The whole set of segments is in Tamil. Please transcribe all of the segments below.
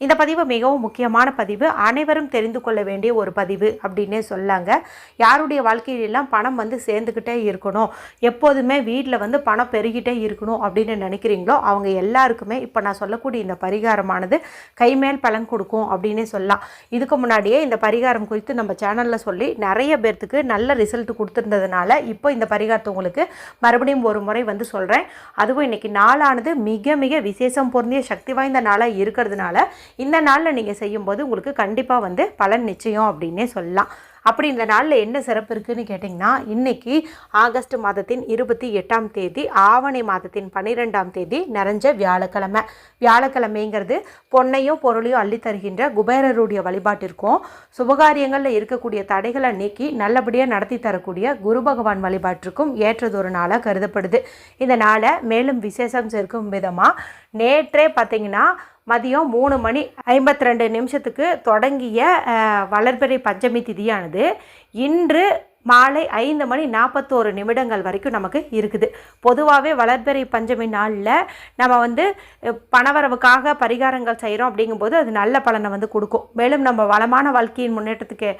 இந்த பதிவு மிகவும் முக்கியமான பதிவு. அனைவரும் தெரிந்து கொள்ள வேண்டிய ஒரு பதிவு அப்படின்னே சொல்லாங்க. யாருடைய வாழ்க்கையிலெல்லாம் பணம் வந்து சேர்ந்துக்கிட்டே இருக்கணும்? எப்போதுமே வீட்டில் வந்து பணம் பெருகிட்டே இருக்கணும் அப்படின்னு நினைக்கிறீங்களோ அவங்க எல்லாருக்குமே இப்போ நான் சொல்லக்கூடிய இந்த பரிகாரமானது கைமேல் பலன் கொடுக்கும் அப்படின்னே சொல்லலாம். இதுக்கு முன்னாடியே இந்த பரிகாரம் குறித்து நம்ம சேனலில் சொல்லி நிறைய பேர்த்துக்கு நல்ல ரிசல்ட் கொடுத்துருந்ததுனால இப்போ இந்த பரிகாரத்தை உங்களுக்கு மறுபடியும் ஒரு முறை வந்து சொல்கிறேன் அதுவும் இன்றைக்கி நாளானது மிக மிக விசேஷம் பொருந்திய சக்தி வாய்ந்த நாளாக இருக்கிறதுனால இந்த நாளில் நீங்கள் செய்யும்போது உங்களுக்கு கண்டிப்பாக வந்து பலன் நிச்சயம் அப்படின்னே சொல்லலாம். அப்படி இந்த நாளில் என்ன சிறப்பு இருக்குதுன்னு கேட்டிங்கன்னா இன்னைக்கு ஆகஸ்ட் மாதத்தின் இருபத்தி எட்டாம் தேதி ஆவணி மாதத்தின் பன்னிரெண்டாம் தேதி நிறைஞ்ச வியாழக்கிழமை. வியாழக்கிழமைங்கிறது பொன்னையும் பொருளையும் அள்ளி தருகின்ற குபேரருடைய வழிபாட்டிற்கும் சுபகாரியங்களில் இருக்கக்கூடிய தடைகளை நீக்கி நல்லபடியாக நடத்தி தரக்கூடிய குரு பகவான் வழிபாட்டிற்கும் ஏற்றதொரு நாளாக கருதப்படுது. இந்த நாளை மேலும் விசேஷம் சேர்க்கும் விதமாக நேற்றே பார்த்தீங்கன்னா மதியம் மூணு மணி ஐம்பத்தி ரெண்டு நிமிஷத்துக்கு தொடங்கிய வளர்பிறை பஞ்சமி திதியானது. இன்று மாலை ஐந்து மணி நாற்பத்தோரு நிமிடங்கள் வரைக்கும் நமக்கு இருக்குது. பொதுவாகவே வளர்பிறை பஞ்சமி நாளில் நம்ம வந்து பணவரவுக்காக பரிகாரங்கள் செய்கிறோம் அப்படிங்கும்போது அது நல்ல பலனை வந்து கொடுக்கும். மேலும் நம்ம வளமான வாழ்க்கையின் முன்னேற்றத்துக்கு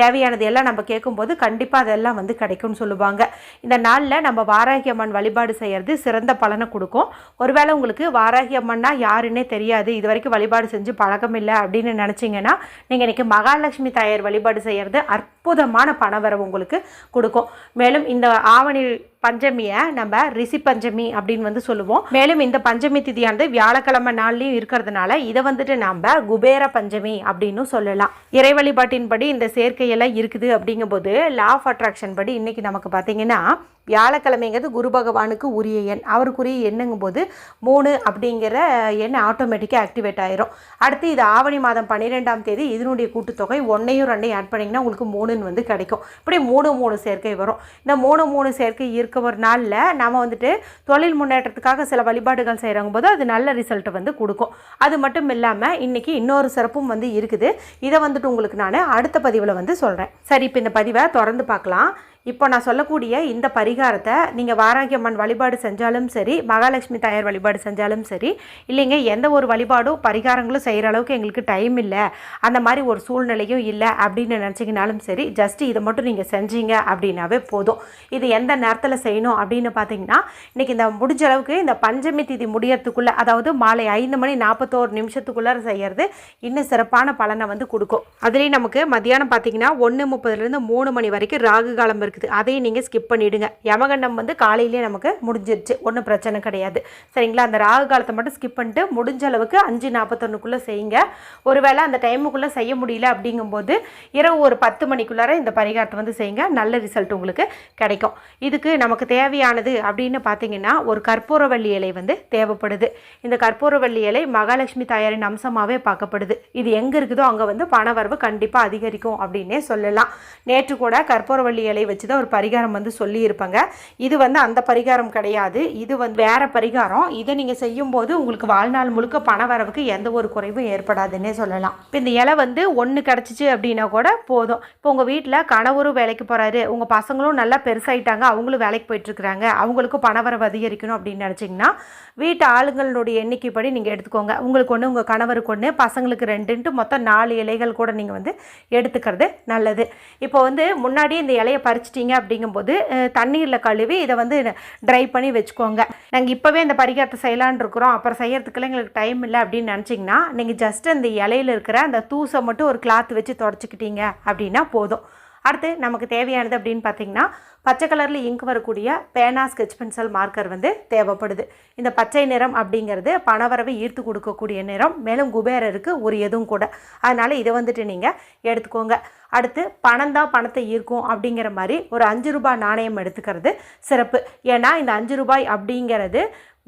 தேவையானது எல்லாம் நம்ம கேட்கும்போது கண்டிப்பாக அதெல்லாம் வந்து கிடைக்கும்னு சொல்லுவாங்க. இந்த நாளில் நம்ம வாராகி அம்மன் வழிபாடு செய்கிறது சிறந்த பலனை கொடுக்கும். ஒருவேளை உங்களுக்கு வாராகி அம்மன்னா யாருன்னே தெரியாது இது வரைக்கும் வழிபாடு செஞ்சு பழக்கம் இல்லை அப்படின்னு நினச்சிங்கன்னா நீங்கள் இன்றைக்கி மகாலட்சுமி தாயார் வழிபாடு செய்கிறது அற்புதமான பணவரவு உங்களுக்கு கொடுக்கும். மேலும் இந்த ஆவணி பஞ்சமியை நம்ம ரிஷி பஞ்சமி அப்படின்னு வந்து சொல்லுவோம். மேலும் இந்த பஞ்சமி திதியானது வியாழக்கிழமை நாள்லையும் இருக்கிறதுனால இதை வந்துட்டு நம்ம குபேர பஞ்சமி அப்படின்னு சொல்லலாம். இறை வழிபாட்டின்படி இந்த சேர்க்கையெல்லாம் இருக்குது அப்படிங்கும்போது லா ஆஃப் அட்ராக்ஷன் படி இன்றைக்கி நமக்கு பார்த்தீங்கன்னா வியாழக்கிழமைங்கிறது குரு பகவானுக்கு உரிய எண். அவருக்குரிய எண்ணுங்கும் போது மூணு அப்படிங்கிற எண் ஆட்டோமேட்டிக்காக ஆக்டிவேட் ஆயிரும். அடுத்து இது ஆவணி மாதம் பன்னிரெண்டாம் தேதி இதனுடைய கூட்டுத்தொகை ஒன்றையும் ரெண்டையும் ஆட் பண்ணிங்கன்னா உங்களுக்கு மூணுன்னு வந்து கிடைக்கும். இப்படி மூணு மூணு சேர்க்கை வரும். இந்த மூணு மூணு சேர்க்கை இருக்க ஒரு நாளில் நாம் வந்துட்டு தொழில் முன்னேற்றத்துக்காக சில வழிபாடுகள் செய்கிறவங்க போது அது நல்ல ரிசல்ட்டை வந்து கொடுக்கும். அது மட்டும் இல்லாமல் இன்றைக்கி இன்னொரு சிறப்பும் வந்து இருக்குது. இதை வந்துட்டு உங்களுக்கு நான் அடுத்த பதிவில் வந்து சொல்கிறேன் சரி இப்போ இந்த பதிவை தொடர்ந்து பார்க்கலாம். இப்போ நான் சொல்லக்கூடிய இந்த பரிகாரத்தை நீங்கள் வாராகியம்மன் வழிபாடு செஞ்சாலும் சரி மகாலட்சுமி தாயார் வழிபாடு செஞ்சாலும் சரி இல்லைங்க எந்த ஒரு வழிபாடும் பரிகாரங்களும் செய்கிற அளவுக்கு எங்களுக்கு டைம் இல்லை. அந்த மாதிரி ஒரு சூழ்நிலையும் இல்லை அப்படின்னு நினச்சிங்கனாலும் சரி ஜஸ்ட் இதை மட்டும் நீங்கள் செஞ்சீங்க அப்படின்னாவே போதும். இது எந்த நேரத்தில் செய்யணும் அப்படின்னு பார்த்தீங்கன்னா இன்றைக்கி இந்த முடிஞ்ச அளவுக்கு இந்த பஞ்சமி திதி முடியறதுக்குள்ளே அதாவது மாலை ஐந்து மணி நாற்பத்தோரு நிமிஷத்துக்குள்ளே செய்கிறது இன்னும் சிறப்பான பலனை வந்து கொடுக்கும். அதுலேயும் நமக்கு மத்தியானம் பார்த்தீங்கன்னா ஒன்று முப்பதுலேருந்து மூணு மணி வரைக்கும் ராகு காலம் இருக்குது அதையும் நீங்கள் ஸ்கிப் பண்ணிவிடுங்க யமகண்டம் வந்து காலையிலேயே நமக்கு முடிஞ்சிருச்சு. ஒன்றும் பிரச்சனை கிடையாது. சரிங்களா? அந்த ராகு காலத்தை மட்டும் ஸ்கிப் பண்ணிட்டு முடிஞ்ச அளவுக்கு அஞ்சு நாற்பத்தொன்னுக்குள்ளே செய்யுங்க. ஒருவேளை அந்த டைமுக்குள்ளே செய்ய முடியல அப்படிங்கும்போது இரவு ஒரு பத்து மணிக்குள்ளார இந்த பரிகாரத்தை வந்து செய்யுங்க. நல்ல ரிசல்ட் உங்களுக்கு கிடைக்கும். இதுக்கு நமக்கு தேவையானது அப்படின்னு பார்த்தீங்கன்னா ஒரு கற்பூரவள்ளி இலை வந்து தேவைப்படுது. இந்த கற்பூரவள்ளி இலை மகாலட்சுமி தாயாரின் அம்சமாகவே பார்க்கப்படுது. இது எங்கே இருக்குதோ அங்கே வந்து பணவரவு கண்டிப்பாக அதிகரிக்கும் அப்படின்னே சொல்லலாம். நேற்று கூட கற்பூரவள்ளி இலை வச்சு தான் ஒரு பரிகாரம் வந்து சொல்லியிருப்பாங்க. இது வந்து அந்த பரிகாரம் கிடையாது. இது வந்து வேறு பரிகாரம். இதை நீங்கள் செய்யும்போது உங்களுக்கு வாழ்நாள் முழுக்க பண வரவுக்கு எந்த ஒரு குறைவும் ஏற்படாதுன்னே சொல்லலாம். இப்போ இந்த இலை வந்து ஒன்று கிடச்சிச்சு அப்படின்னா கூட போதும். இப்போ உங்கள் வீட்டில் கணவரும் வேலைக்கு போகிறாரு உங்கள் பசங்களும் நல்லா பெருசாகிட்டாங்க அவங்களும் வேலைக்கு போயிட்டுருக்குறாங்க. அவங்களுக்கும் பண வரவு அதிகரிக்கணும் அப்படின்னு நினச்சிங்கன்னா வீட்டு ஆளுங்களுடைய எண்ணிக்கைப்படி நீங்கள் எடுத்துக்கோங்க. உங்களுக்கு ஒன்று உங்கள் கணவருக்கு ஒன்று பசங்களுக்கு ரெண்டுன்ட்டு மொத்தம் நாலு இலைகள் கூட நீங்கள் வந்து எடுத்துக்கிறது நல்லது. இப்போ வந்து முன்னாடி இந்த இலையை வச்சிட்டிங்க அப்படிங்கும்போது தண்ணீரில் கழுவி இதை வந்து ட்ரை பண்ணி வச்சுக்கோங்க. நாங்கள் இப்போவே இந்த பரிகாரத்தை செய்யலான்னு இருக்கிறோம். அப்புறம் செய்யறதுக்குலாம் எங்களுக்கு டைம் இல்லை அப்படின்னு நினச்சிங்கன்னா நீங்கள் ஜஸ்ட் அந்த இலையில இருக்கிற அந்த தூசை மட்டும் ஒரு கிளாத் வச்சு தொடச்சிக்கிட்டீங்க அப்படின்னா போதும். அடுத்து நமக்கு தேவையானது அப்படின்னு பார்த்தீங்கன்னா பச்சை கலரில் இங்க் வரக்கூடிய பேனா ஸ்கெச் பென்சில் மார்க்கர் வந்து தேவைப்படுது. இந்த பச்சை நிறம் அப்படிங்கிறது பணவரவை ஈர்த்து கொடுக்கக்கூடிய நிறம் மேலும் குபேரருக்கு உரியதும் கூட. அதனால் இதை வந்துட்டு நீங்கள் எடுத்துக்கோங்க. அடுத்து பணம் தான் பணத்தை ஈர்க்கும் அப்படிங்கிற மாதிரி ஒரு அஞ்சு ரூபாய் நாணயம் எடுத்துக்கிறது சிறப்பு. ஏன்னா இந்த அஞ்சு ரூபாய் அப்படிங்கிறது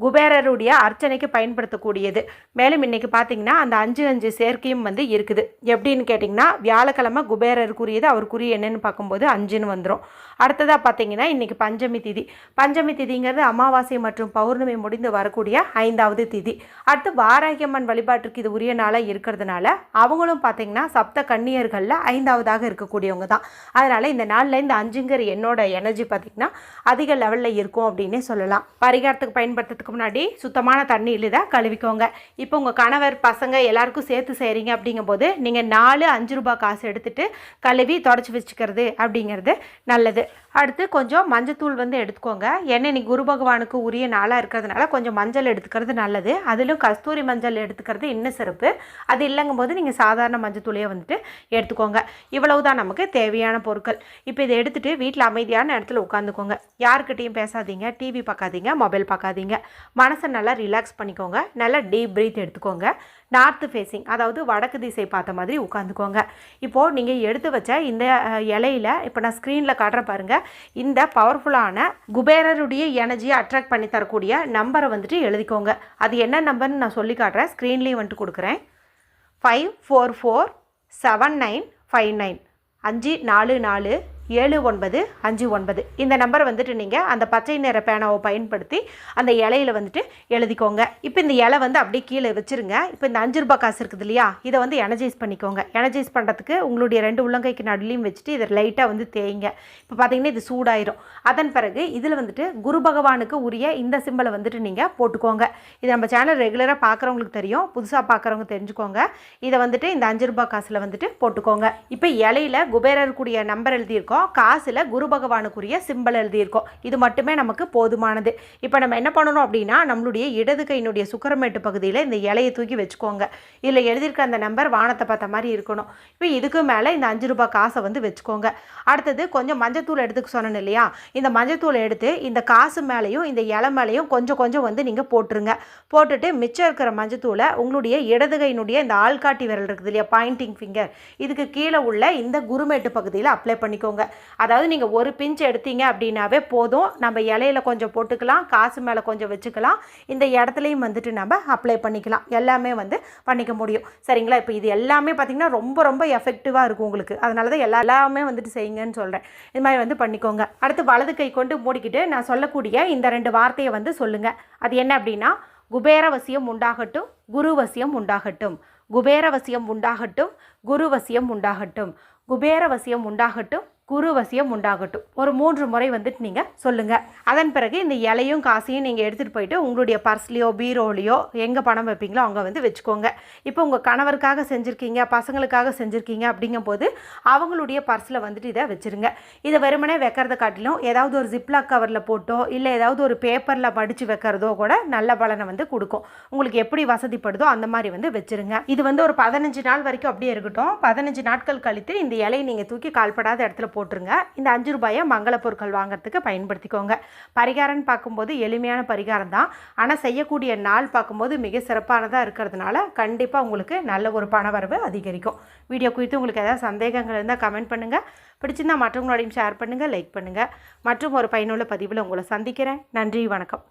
குபேரருடைய அர்ச்சனைக்கு பயன்படுத்தக்கூடியது. மேலும் இன்னைக்கு பார்த்தீங்கன்னா அந்த அஞ்சு அஞ்சு சேர்க்கையும் வந்து இருக்குது. எப்படின்னு கேட்டிங்கன்னா வியாழக்கிழமை குபேரருக்குரியது அவருக்குரிய என்னென்னு பார்க்கும்போது அஞ்சுன்னு வந்துடும் அடுத்ததாக பார்த்தீங்கன்னா இன்றைக்கி பஞ்சமி திதி. பஞ்சமி திதிங்கிறது அமாவாசை மற்றும் பௌர்ணமி முடிந்து வரக்கூடிய ஐந்தாவது திதி. அடுத்து வாராகியம்மன் வழிபாட்டிற்கு இது உரிய நாளாக இருக்கிறதுனால அவங்களும் பார்த்தீங்கன்னா சப்த கன்னியர்களில் ஐந்தாவதாக இருக்கக்கூடியவங்க தான். அதனால் இந்த நாளில் இந்த அஞ்சுங்கிற என்னோட எனர்ஜி பார்த்திங்கன்னா அதிக லெவலில் இருக்கும் அப்படின்னே சொல்லலாம். பரிகாரத்துக்கு பயன்படுத்துறதுக்கு முன்னாடி சுத்தமான தண்ணியில் தான் கழுவிக்கோங்க. இப்போ உங்கள் கணவர் பசங்க எல்லாருக்கும் சேர்த்து செய்கிறீங்க அப்படிங்கும்போது நீங்கள் நாலு அஞ்சு ரூபாய் காசு எடுத்துகிட்டு கழுவி தொடச்சி வச்சுக்கிறது அப்படிங்கிறது நல்லது. அடுத்து கொஞ்சம் மஞ்சத்தூள் வந்து எடுத்துக்கோங்க. ஏன்னா இன்னைக்கு குரு பகவானுக்கு உரிய நாளாக இருக்கிறதுனால கொஞ்சம் மஞ்சள் எடுத்துக்கிறது நல்லது. அதிலும் கஸ்தூரி மஞ்சள் எடுத்துக்கிறது இன்னும் சிறப்பு. அது இல்லைங்கும் போது நீங்கள் சாதாரண மஞ்சத்தூளையே வந்துட்டு எடுத்துக்கோங்க. இவ்வளவு தான் நமக்கு தேவையான பொருட்கள். இப்போ இதை எடுத்துகிட்டு வீட்டில் அமைதியான இடத்துல உட்காந்துக்கோங்க. யாருக்கிட்டையும் பேசாதீங்க. டிவி பார்க்காதீங்க. மொபைல் பார்க்காதீங்க. மனசை நல்லா ரிலாக்ஸ் பண்ணிக்கோங்க. நல்லா டீப் ப்ரீத் எடுத்துக்கோங்க. நார்த்து ஃபேஸிங் அதாவது வடக்கு திசை பார்த்த மாதிரி உட்காந்துக்கோங்க இப்போது நீங்கள் எடுத்து வச்ச இந்த இலையில இப்போ நான் ஸ்க்ரீனில் காட்டுற பாருங்கள் இந்த பவர்ஃபுல்லான குபேரருடைய எனர்ஜியை அட்ராக்ட் பண்ணி தரக்கூடிய நம்பரை வந்துட்டு எழுதிக்கோங்க. அது என்ன நம்பர்னு நான் சொல்லி காட்டுறேன். ஸ்க்ரீன்லேயும் வந்துட்டு கொடுக்குறேன். Five four four seven nine five nine அஞ்சு நாலு நாலு ஏழு ஒன்பது அஞ்சு ஒன்பது. இந்த நம்பரை வந்துட்டு நீங்கள் அந்த பச்சை நிற பேனாவை பயன்படுத்தி அந்த இலையில வந்துட்டு எழுதிக்கோங்க. இப்போ இந்த இலை வந்து அப்படியே கீழே வச்சுருங்க. இப்போ இந்த அஞ்சு ரூபாய் காசு இருக்குது இல்லையா? இதை வந்து எனர்ஜைஸ் பண்ணிக்கோங்க. எனர்ஜைஸ் பண்ணுறதுக்கு உங்களுடைய ரெண்டு உள்ளங்கைக்கு நடுலையும் வச்சுட்டு இதை லைட்டாக வந்து தேய்ங்க. இப்போ பார்த்தீங்கன்னா இது சூடாயிரும். அதன் பிறகு இதில் வந்துட்டு குரு பகவானுக்கு உரிய இந்த சிம்பலை வந்துட்டு நீங்கள் போட்டுக்கோங்க. இது நம்ம சேனல் ரெகுலராக பார்க்குறவங்களுக்கு தெரியும். புதுசாக பார்க்குறவங்க தெரிஞ்சுக்கோங்க. இதை வந்துட்டு இந்த அஞ்சு ரூபாய் காசில் வந்துட்டு போட்டுக்கோங்க. இப்போ இலையில குபேரர் கூடிய நம்பர் எழுதியிருக்கோம். காசில் குரு பகவானுக்குரிய சிம்பல் எழுதியிருக்கோம். இது மட்டுமே நமக்கு போதுமானது. இப்போ நம்ம என்ன பண்ணணும் அப்படின்னா நம்மளுடைய இடது கையினுடைய சுக்கரமேட்டு பகுதியில் இந்த இலையை தூக்கி வச்சுக்கோங்க. இதில் எழுதியிருக்க அந்த நம்பர் வானத்தை பார்த்த மாதிரி இருக்கணும். இப்போ இதுக்கு மேலே இந்த அஞ்சு ரூபாய் காசை வந்து வச்சுக்கோங்க. அடுத்தது கொஞ்சம் மஞ்சத்தூள் எடுத்துக்க சொன்னேன் இல்லையா? இந்த மஞ்சத்தூள் எடுத்து இந்த காசு மேலேயும் இந்த இலை மேலேயும் கொஞ்சம் கொஞ்சம் வந்து நீங்கள் போட்டுருங்க. போட்டுட்டு மிச்சம் இருக்கிற மஞ்சத்தூளை உங்களுடைய இடது கையினுடைய இந்த ஆள்காட்டி விரல் இருக்குது இல்லையா? பாயிண்டிங் ஃபிங்கர் இதுக்கு கீழே உள்ள இந்த குருமேட்டு பகுதியில் அப்ளை பண்ணிக்கோங்க. அதாவது நீங்கள் ஒரு பிஞ்ச் எடுத்தீங்க அப்படின்னாவே போதும். நம்ம இலையில கொஞ்சம் போட்டுக்கலாம். காசு மேலே கொஞ்சம் வச்சுக்கலாம். இந்த இடத்துலையும் வந்துட்டு நம்ம அப்ளை பண்ணிக்கலாம். எல்லாமே வந்து பண்ணிக்க முடியும். சரிங்களா? இப்போ இது எல்லாமே பார்த்திங்கன்னா ரொம்ப ரொம்ப எஃபெக்டிவாக இருக்கும் உங்களுக்கு. அதனால தான் எல்லா எல்லாமே வந்துட்டு செய்யுங்கன்னு சொல்கிறேன் இது மாதிரி வந்து பண்ணிக்கோங்க. அடுத்து வலது கை கொண்டு மூடிக்கிட்டு நான் சொல்லக்கூடிய இந்த ரெண்டு வார்த்தையை வந்து சொல்லுங்கள் அது என்ன அப்படின்னா குபேரவசியம் உண்டாகட்டும் குருவசியம் உண்டாகட்டும். குபேரவசியம் உண்டாகட்டும் குருவசியம் உண்டாகட்டும். குபேரவசியம் உண்டாகட்டும் குருவசியம் உண்டாகட்டும். ஒரு மூன்று முறை வந்துட்டு நீங்கள் சொல்லுங்கள் அதன் பிறகு இந்த இலையும் காசையும் நீங்கள் எடுத்துகிட்டு போயிட்டு உங்களுடைய பர்ஸ்லேயோ பீரோலையோ எங்கே பணம் வைப்பீங்களோ அங்கே வந்து வச்சுக்கோங்க. இப்போ உங்கள் கணவருக்காக செஞ்சுருக்கீங்க பசங்களுக்காக செஞ்சுருக்கீங்க அப்படிங்கும்போது அவங்களுடைய பர்ஸில் வந்துட்டு இதை வச்சுருங்க. இதை வெறுமனே வைக்கிறத காட்டிலும் ஏதாவது ஒரு ஜிப்லாக் கவரில் போட்டோ இல்லை ஏதாவது ஒரு பேப்பரில் படித்து வைக்கிறதோ கூட நல்ல பலனை வந்து கொடுக்கும். உங்களுக்கு எப்படி வசதிப்படுதோ அந்த மாதிரி வந்து வச்சுருங்க. இது வந்து ஒரு பதினஞ்சு நாள் வரைக்கும் அப்படியே இருக்கட்டும். பதினஞ்சு நாட்கள் கழித்து இந்த இலையை நீங்கள் தூக்கி கால்படாத இடத்துல போட்டுருங்க. இந்த அஞ்சு ரூபாயை மங்கள பொருட்கள் வாங்குறதுக்கு பயன்படுத்திக்கோங்க. பரிகாரம்னு பார்க்கும்போது எளிமையான பரிகாரம் தான். ஆனால் செய்யக்கூடிய நாள் பார்க்கும்போது மிக சிறப்பானதாக இருக்கிறதுனால கண்டிப்பாக உங்களுக்கு நல்ல ஒரு பண வரவு அதிகரிக்கும். வீடியோ குறித்து உங்களுக்கு ஏதாவது சந்தேகங்கள் இருந்தால் கமெண்ட் பண்ணுங்கள் பிடிச்சிருந்தா மற்றவங்களோடையும் ஷேர் பண்ணுங்கள் லைக் பண்ணுங்கள் மற்றும் ஒரு பயனுள்ள பதிவில் உங்களை சந்திக்கிறேன். நன்றி வணக்கம்.